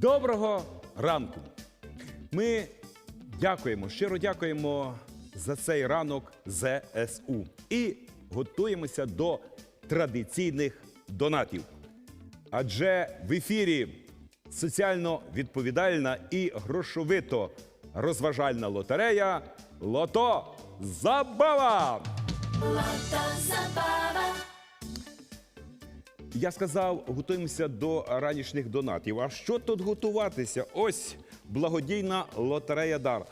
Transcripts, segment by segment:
Доброго ранку! Ми дякуємо, щиро дякуємо за цей ранок ЗСУ і готуємося до традиційних донатів. Адже в ефірі соціально відповідальна і грошовито розважальна лотерея Лото Забава! Я сказав, готуємося до ранішніх донатів. А що тут готуватися? Ось благодійна лотерея Дар.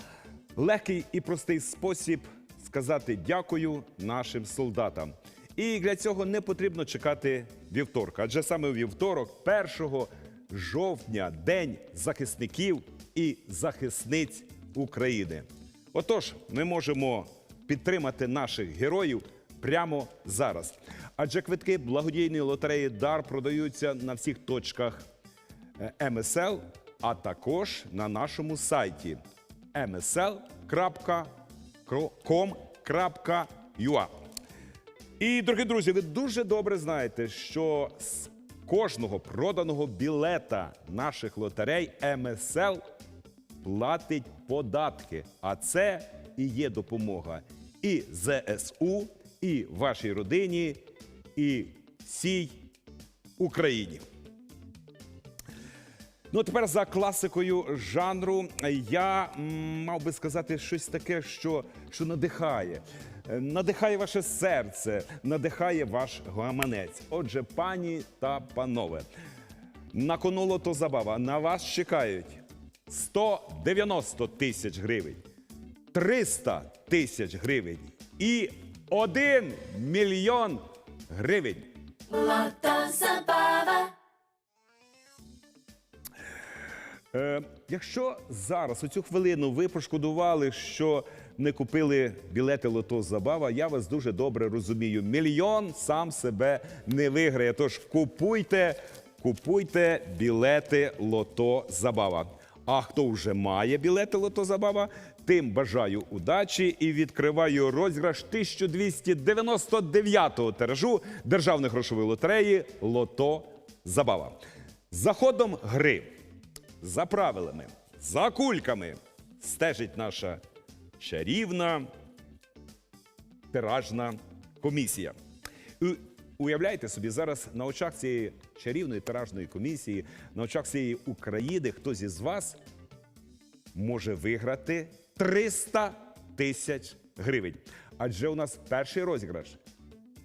Легкий і простий спосіб сказати дякую нашим солдатам. І для цього не потрібно чекати вівторка, адже саме вівторок, 1 жовтня, День захисників і захисниць України. Отож, ми можемо підтримати наших героїв прямо зараз. Адже квитки благодійної лотереї Дар продаються на всіх точках е, МСЛ, а також на нашому сайті msl.com.ua. І, дорогі друзі, ви дуже добре знаєте, що з кожного проданого білета наших лотерей МСЛ платить податки. А це і є допомога і ЗСУ, і вашій родині, і всій Україні. Ну, тепер за класикою жанру я мав би сказати щось таке, що, що надихає. Е, Надихає ваше серце, надихає ваш гаманець. Отже, пані та панове, на кону лото забава на вас чекають 190 тисяч гривень, 300 тисяч гривень і 1 мільйон гривень. Е, якщо зараз, у цю хвилину, ви пошкодували, що не купили білети Лото Забава, я вас дуже добре розумію. Мільйон сам себе не виграє. Тож купуйте, купуйте білети Лото Забава. А хто вже має білети Лото Забава, тим бажаю удачі і відкриваю розіграш 1299-го тиражу Державної грошової лотереї Лото Забава. За ходом гри за правилами, за кульками стежить наша чарівна тиражна комісія. Уявляєте собі, зараз на очах цієї чарівної тиражної комісії, на очах цієї України, хтось із вас може виграти 300 тисяч гривень. Адже у нас перший розіграш.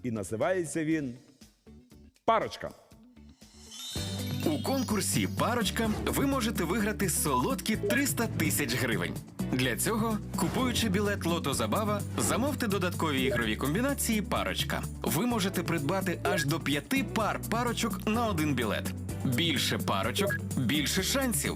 І називається він Парочка. У конкурсі Парочка ви можете виграти солодкі 300 тисяч гривень. Для цього, купуючи білет Лото Забава, замовте додаткові ігрові комбінації Парочка. Ви можете придбати аж до п'яти пар парочок на один білет. Більше парочок, більше шансів.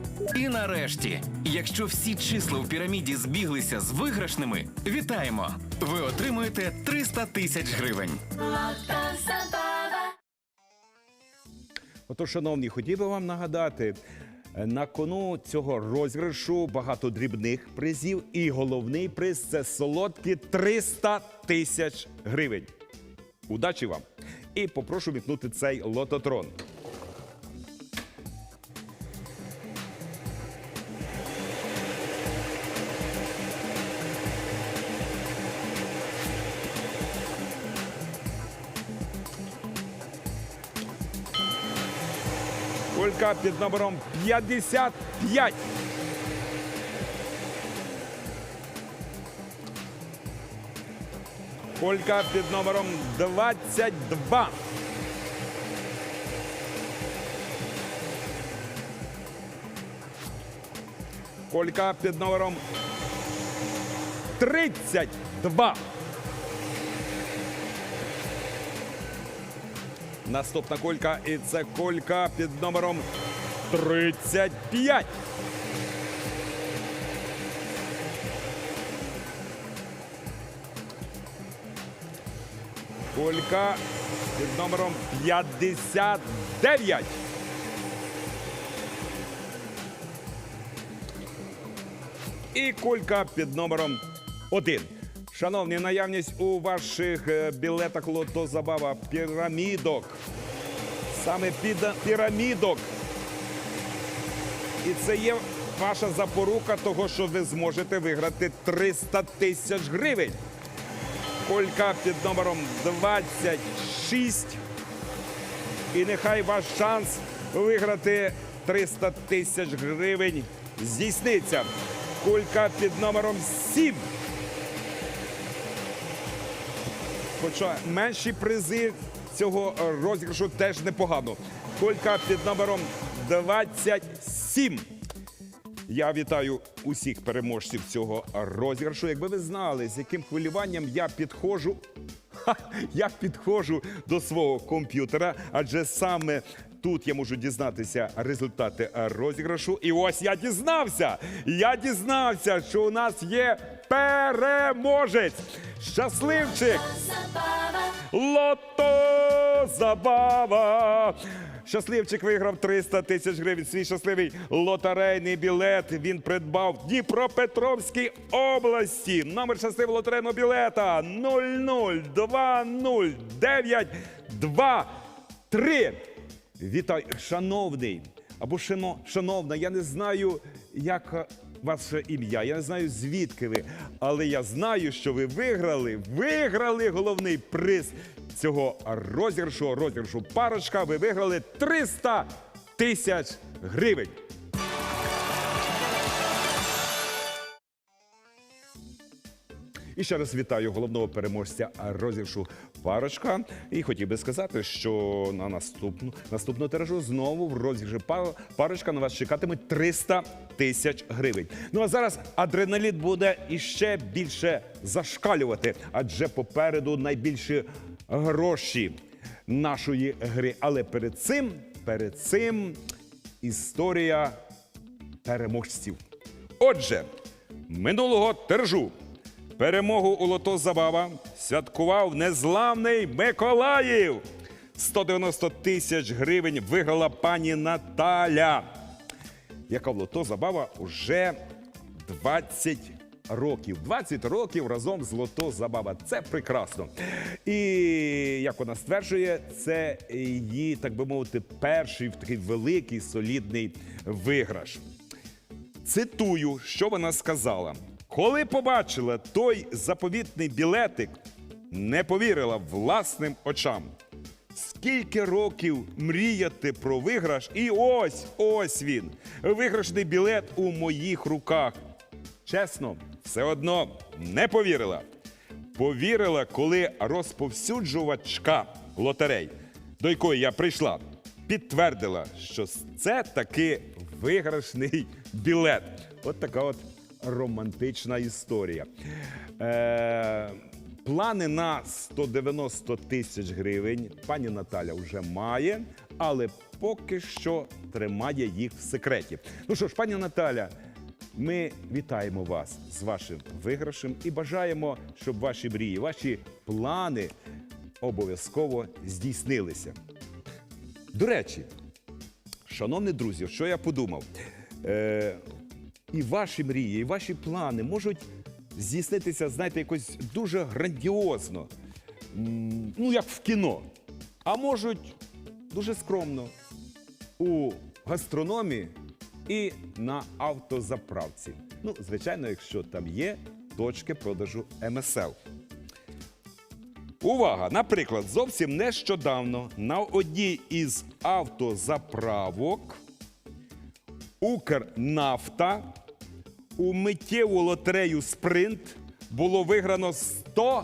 І нарешті, якщо всі числа в піраміді збіглися з виграшними, вітаємо! Ви отримуєте 300 тисяч гривень. Отож, шановні, хотів би вам нагадати, е, на кону цього розіграшу багато дрібних призів, і головний приз це солодкі 300 тисяч гривень. Удачі вам! І попрошу вікнути цей лототрон. Під номером 55. Кулька під номером 22. Колька під номером 32. Наступна колька, і це колька під номером 35. Кулька під номером 59. І кулька під номером 1. Шановні, наявність у ваших е, білетах лото забава пірамідок. Саме під пірамідок. І це є ваша запорука того, що ви зможете виграти 300 тисяч гривень. Колька під номером 26. І нехай ваш шанс виграти 300 тисяч гривень здійсниться. Кулька під номером 7. Хоча менші призи цього розіграшу теж непогано. Колька під номером 27. Я вітаю усіх переможців цього розіграшу. Якби ви знали, з яким хвилюванням я підходжу, Ха, я підходжу до свого комп'ютера, адже саме тут я можу дізнатися результати розіграшу. І ось я дізнався. Я дізнався, що у нас є переможець. Щасливчик! Лото забава. Щасливчик виграв 300 тисяч гривень. Свій щасливий лотерейний білет він придбав в Дніпропетровській області. Номер щасливого лотерейного білета 00209923. Вітаю, шановний або шано, шановна. Я не знаю, як е, ваше ім'я. Я не знаю, звідки ви, але я знаю, що ви виграли. Виграли головний приз цього розіграшу, розіграшу парочка. Ви виграли 300 тисяч гривень. І ще раз вітаю головного переможця розіграшу парочка. І хотів би сказати, що на наступну наступну тиражу знову в розіграші па- парочка на вас чекатимуть 300 тисяч гривень. Ну а зараз адреналін буде іще більше зашкалювати, адже попереду найбільші гроші нашої гри. Але перед цим, перед цим історія переможців. Отже, минулого тиражу перемогу у лото Забава святкував незламний Миколаїв. 190 тисяч гривень виграла пані Наталя, яка в лото Забава уже 20 років. 20 років разом з лото Забава. Це прекрасно. І як вона стверджує, це її, так би мовити, перший такий великий солідний виграш. Цитую, що вона сказала. Коли побачила той заповітний білетик, не повірила власним очам. Скільки років мріяти про виграш, і ось ось він. Виграшний білет у моїх руках. Чесно, все одно не повірила. Повірила, коли розповсюджувачка лотерей, до якої я прийшла, підтвердила, що це таки виграшний білет. От така от романтична історія. Е, плани на 190 тисяч гривень пані Наталя вже має, але поки що тримає їх в секреті. Ну що ж, пані Наталя, ми вітаємо вас з вашим виграшем і бажаємо, щоб ваші мрії, ваші плани обов'язково здійснилися. До речі, шановні друзі, що я подумав? Е, і ваші мрії, і ваші плани можуть здійснитися, знаєте, якось дуже грандіозно, ну як в кіно, а можуть дуже скромно у гастрономії і на автозаправці. Ну, звичайно, якщо там є точки продажу МСЛ. Увага! Наприклад, зовсім нещодавно на одній із автозаправок Укрнафта у миттєву лотерею Спринт було виграно 100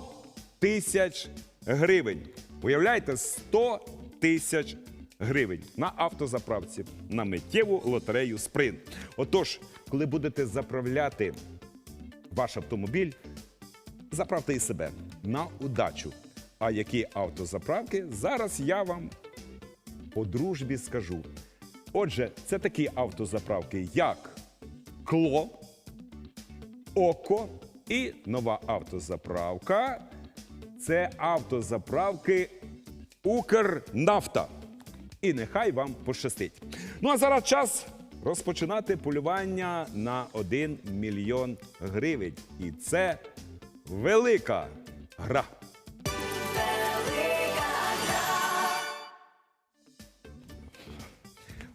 тисяч гривень. Уявляєте, 100 тисяч гривень на автозаправці на миттєву лотерею Спринт. Отож, коли будете заправляти ваш автомобіль, заправте і себе на удачу. А які автозаправки зараз я вам по дружбі скажу. Отже, це такі автозаправки, як Кло, Око і нова автозаправка Це автозаправки Укрнафта. І нехай вам пощастить. Ну а зараз час розпочинати полювання на 1 мільйон гривень. І це велика гра.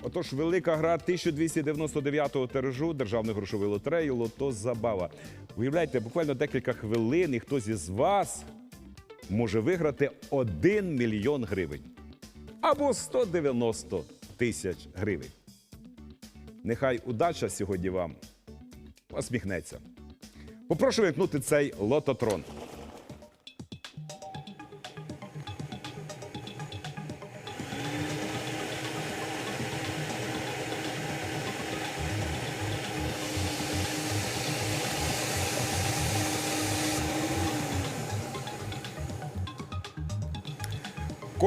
Отож, велика гра 1299-го тиражу державної грошової лотереї Лото Забава. Уявляєте, буквально декілька хвилин і хтось із вас може виграти 1 мільйон гривень або 190 тисяч гривень. Нехай удача сьогодні вам посміхнеться. Попрошу вимкнути цей лототрон.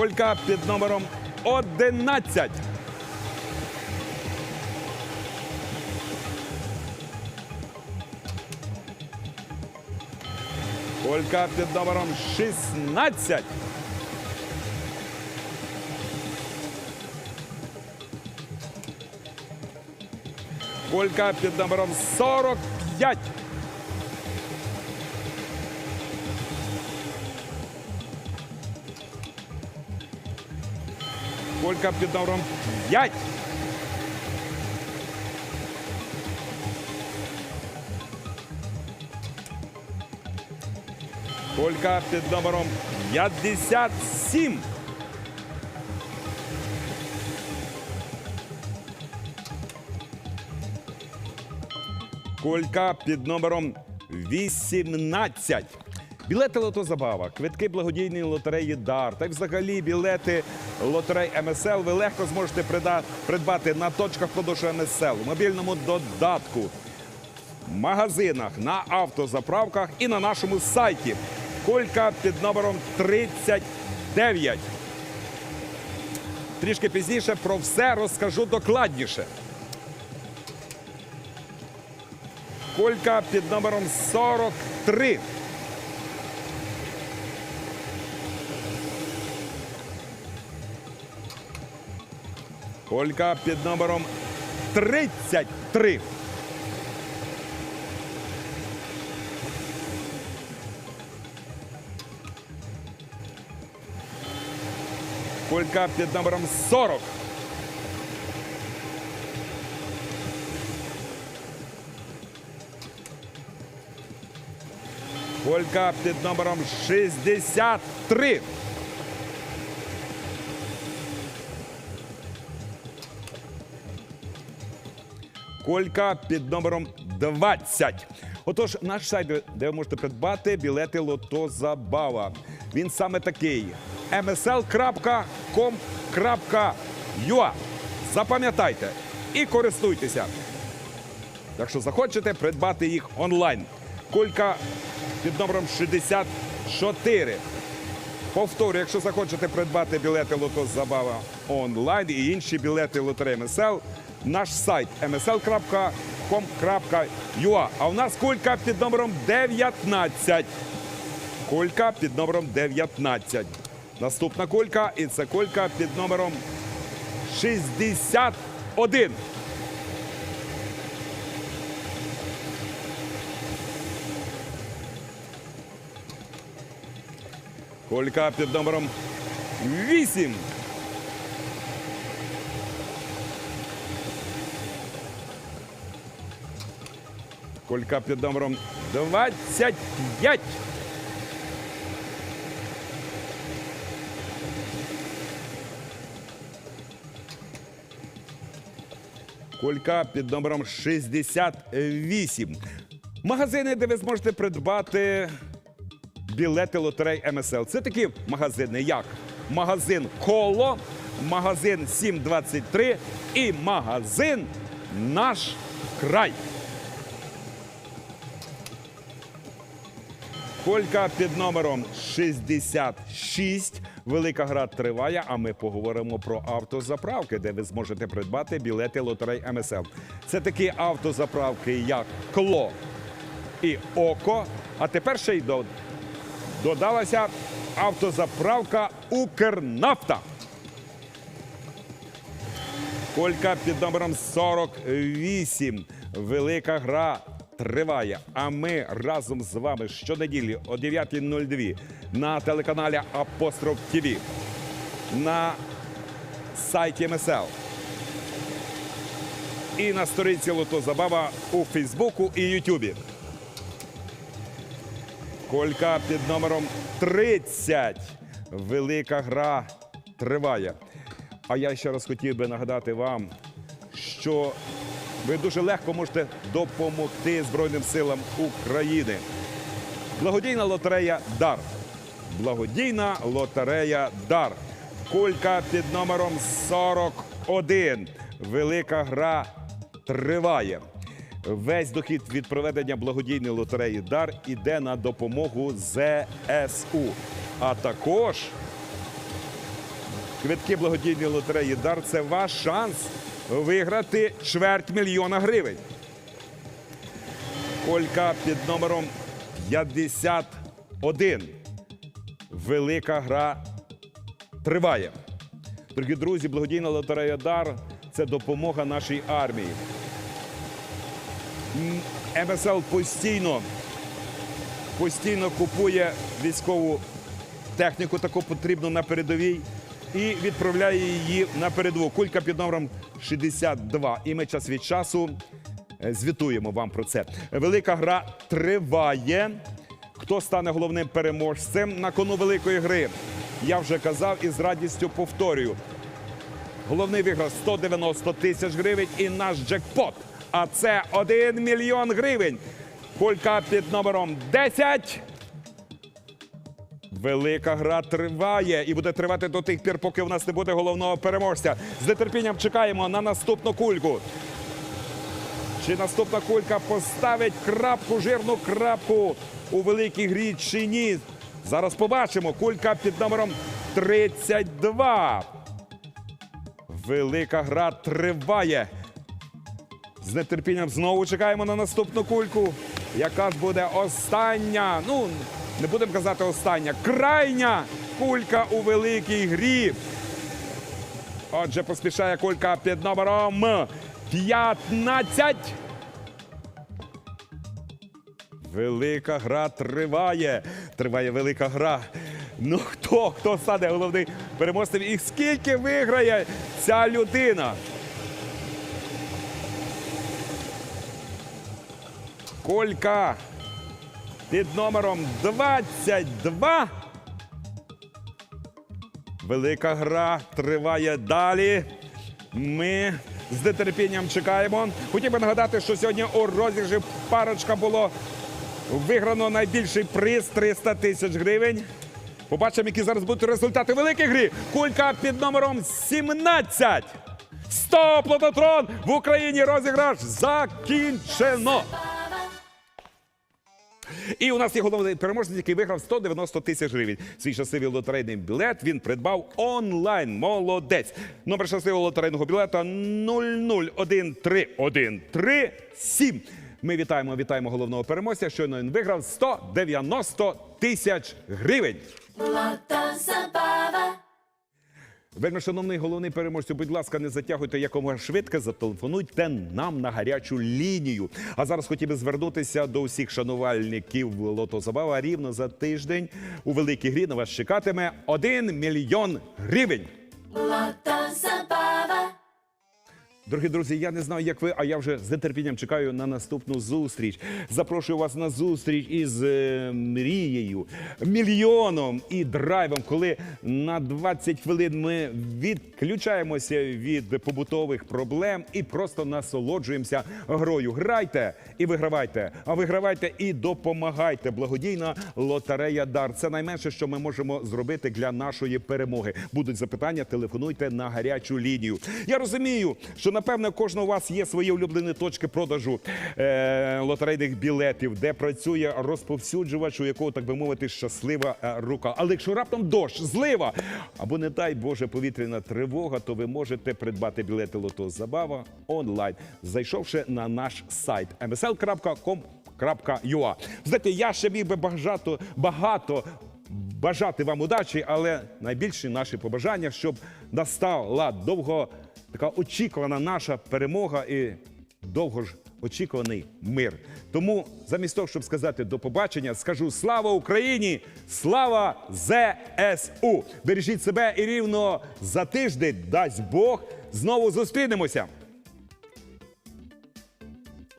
Колька під номером 11. Колька під номером 16. Колька під номером 45. Колька під номером 5. Колька під номером 57. Колька під номером 18. Білети Лото Забава, квитки благодійної лотереї Дар та й взагалі білети лотерей МСЛ ви легко зможете придбати на точках продажу МСЛ, в мобільному додатку, магазинах, на автозаправках і на нашому сайті. Колька під номером 39. Трішки пізніше про все розкажу докладніше. Колька під номером 43. Колька під номером 33. Колька під номером 40. Колька під номером 63. Колька під номером 20. Отож, наш сайт, де ви можете придбати білети Лото Забава. Він саме такий: msl.com.ua. Запам'ятайте і користуйтеся. Якщо захочете придбати їх онлайн. Колька під номером 64. Повторюю, якщо захочете придбати білети Лото Забава онлайн і інші білети лотереї МСЛ, наш сайт msl.com.ua. А у нас кулька під номером 19. Кулька під номером 19. Наступна кулька, і це кулька під номером 61. Колька під номером 8. Колька під номером 25. Колька під номером 68. Магазини, де ви зможете придбати білети лотерей МСЛ. Це такі магазини, як магазин Коло, магазин 723 і магазин Наш край. Колька під номером 66. Велика гра триває, а ми поговоримо про автозаправки, де ви зможете придбати білети лотерей МСЛ. Це такі автозаправки, як Кло і Око. А тепер ще й до додалася автозаправка Укрнафта. Колька під номером 48. Велика гра триває. А ми разом з вами щонеділі о 9.02 на телеканалі Апостроф ТВ, на сайті МСЛ і на сторінці Лото Забава у Фейсбуку і Ютубі. Колька під номером 30. Велика гра триває. А я ще раз хотів би нагадати вам, що ви дуже легко можете допомогти Збройним силам України. Благодійна лотерея Дар. Благодійна лотерея Дар. Кулька під номером 41. Велика гра триває. Весь дохід від проведення благодійної лотереї Дар іде на допомогу ЗСУ. А також квитки благодійної лотереї Дар це ваш шанс виграти чверть мільйона гривень. Колька під номером 51. Велика гра триває. Дорогі друзі, благодійна лотерея Дар це допомога нашій армії. МСЛ постійно, постійно купує військову техніку, таку потрібну на передовій, і відправляє її на передову. Кулька під номером 62. І ми час від часу е, звітуємо вам про це. Велика гра триває. Хто стане головним переможцем на кону великої гри? Я вже казав і з радістю повторюю. Головний виграв 190 тисяч гривень і наш джекпот. А це 1 мільйон гривень. Кулька під номером 10. Велика гра триває і буде тривати до тих пір, поки в нас не буде головного переможця. З нетерпінням чекаємо на наступну кульку. Чи наступна кулька поставить крапку, жирну крапку у великій грі чи ні? Зараз побачимо. Кулька під номером 32. Велика гра триває. З нетерпінням знову чекаємо на наступну кульку. Яка ж буде остання? Ну, не будемо казати остання. Крайня кулька у великій грі. Отже, поспішає кулька під номером 15. Велика гра триває. Триває велика гра. Ну хто? Хто стане головний переможцем? І скільки виграє ця людина? Колька під номером 22. Велика гра триває далі. Ми з нетерпінням чекаємо. Хотів би нагадати, що сьогодні у розіграші парочка було виграно найбільший приз 300 тисяч гривень. Побачимо, які зараз будуть результати великої гри. Кулька під номером 17. Стоп, лототрон! В Україні розіграш закінчено. І у нас є головний переможець, який виграв 190 тисяч гривень. Свій щасливий лотерейний білет він придбав онлайн. Молодець. Номер щасливого лотерейного білета 0013137. Ми вітаємо, вітаємо головного переможця. Щойно він виграв 190 тисяч гривень. Zabava. Вельми шановний головний переможцю, будь ласка, не затягуйте якомога швидко, зателефонуйте нам на гарячу лінію. А зараз хотів би звернутися до усіх шанувальників Лото Забава. Рівно за тиждень у великій грі на вас чекатиме 1 мільйон гривень. Lota Zabava. Дорогі друзі, я не знаю, як ви, а я вже з нетерпінням чекаю на наступну зустріч. Запрошую вас на зустріч із е, мрією, мільйоном і драйвом, коли на 20 хвилин ми відключаємося від побутових проблем і просто насолоджуємося грою. Грайте і вигравайте, а вигравайте і допомагайте. Благодійна лотерея Дар. Це найменше, що ми можемо зробити для нашої перемоги. Будуть запитання, телефонуйте на гарячу лінію. Я розумію, що напевне кожного у вас є свої улюблені точки продажу е, лотерейних білетів, де працює розповсюджувач, у якого, так би мовити, щаслива е, рука. Але якщо раптом дощ, злива або не дай Боже повітряна тривога, то ви можете придбати білети Лото Забава онлайн, зайшовши на наш сайт msl.com.ua. Знаєте, я ще міг би багато, багато бажати вам удачі, але найбільше наші побажання, щоб настала довго така очікувана наша перемога і довго ж очікуваний мир. Тому замість того, щоб сказати до побачення, скажу слава Україні! Слава ЗСУ! Бережіть себе і рівно за тиждень, дасть Бог, знову зустрінемося.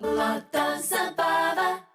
Lata Zabava.